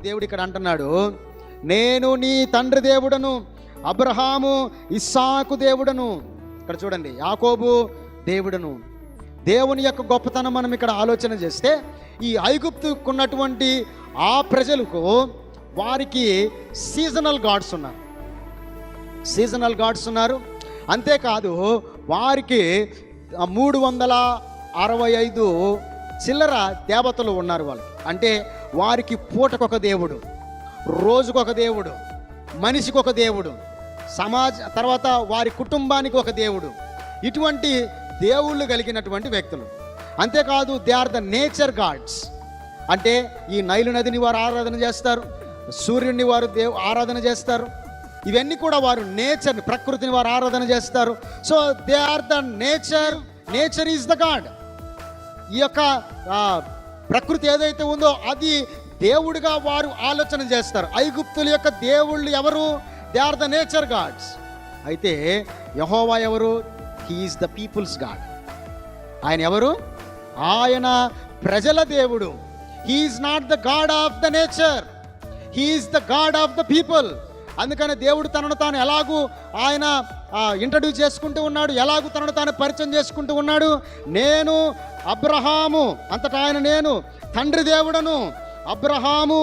అప్పుడు దేవుడు ఇక్కడ అంటున్నాడు నేను నీ తండ్రి దేవుడను అబ్రహాము ఇస్సాకు దేవుడను. ఇక్కడ చూడండి యాకోబు దేవుడను. దేవుని యొక్క గొప్పతనం మనం ఇక్కడ ఆలోచన చేస్తే ఈ ఐగుప్తుకున్నటువంటి ఆ ప్రజలకు వారికి సీజనల్ గాడ్స్ ఉన్నారు. సీజనల్ గాడ్స్ ఉన్నారు. అంతేకాదు వారికి మూడు వందల అరవై ఐదు చిల్లర దేవతలు ఉన్నారు వాళ్ళు. అంటే వారికి పూటకొక దేవుడు రోజుకొక దేవుడు మనిషికి ఒక దేవుడు సమాజ తర్వాత వారి కుటుంబానికి ఒక దేవుడు. ఇటువంటి దేవుళ్ళు కలిగినటువంటి వ్యక్తులు. అంతేకాదు they are the nature gods అంటే ఈ నైలు నదిని వారు ఆరాధన చేస్తారు సూర్యుడిని వారు దేవు ఆరాధన చేస్తారు. ఇవన్నీ కూడా వారు నేచర్ ప్రకృతిని వారు ఆరాధన చేస్తారు. So they are the nature nature is the god ఈ యొక్క ప్రకృతి ఏదైతే ఉందో అది దేవుడిగా వారు ఆలోచన చేస్తారు. ఐగుప్తుల యొక్క దేవుళ్ళు ఎవరు? They are the nature gods అయితే యహోవా ఎవరు? హీఈస్ ద పీపుల్స్ గాడ్ ఆయన ఎవరు? ఆయన ప్రజల దేవుడు. He is not the god of the nature he is the god of the people అందుకని దేవుడు తనను తాను ఎలాగూ ఆయన ఇంట్రడ్యూస్ చేసుకుంటూ ఉన్నాడు ఎలాగూ తనను తాను పరిచయం చేసుకుంటూ ఉన్నాడు. నేను అబ్రహాము అంతటా ఆయన నేను తండ్రి దేవుడను అబ్రహాము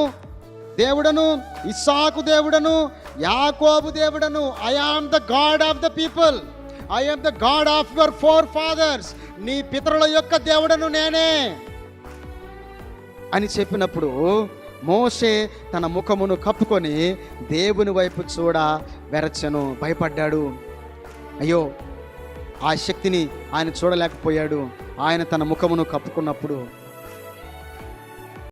దేవుడను ఇస్సాకు దేవుడను యాకోబు దేవుడను I am the god of the people I am the god of your forefathers నీ పితరుల యొక్క దేవుడను నేనే అని చెప్పినప్పుడు మోషే తన ముఖమును కప్పుకొని దేవుని వైపు చూడ వెరచను భయపడ్డాడు. అయ్యో ఆ శక్తిని ఆయన చూడలేకపోయాడు. ఆయన తన ముఖమును కప్పుకున్నప్పుడు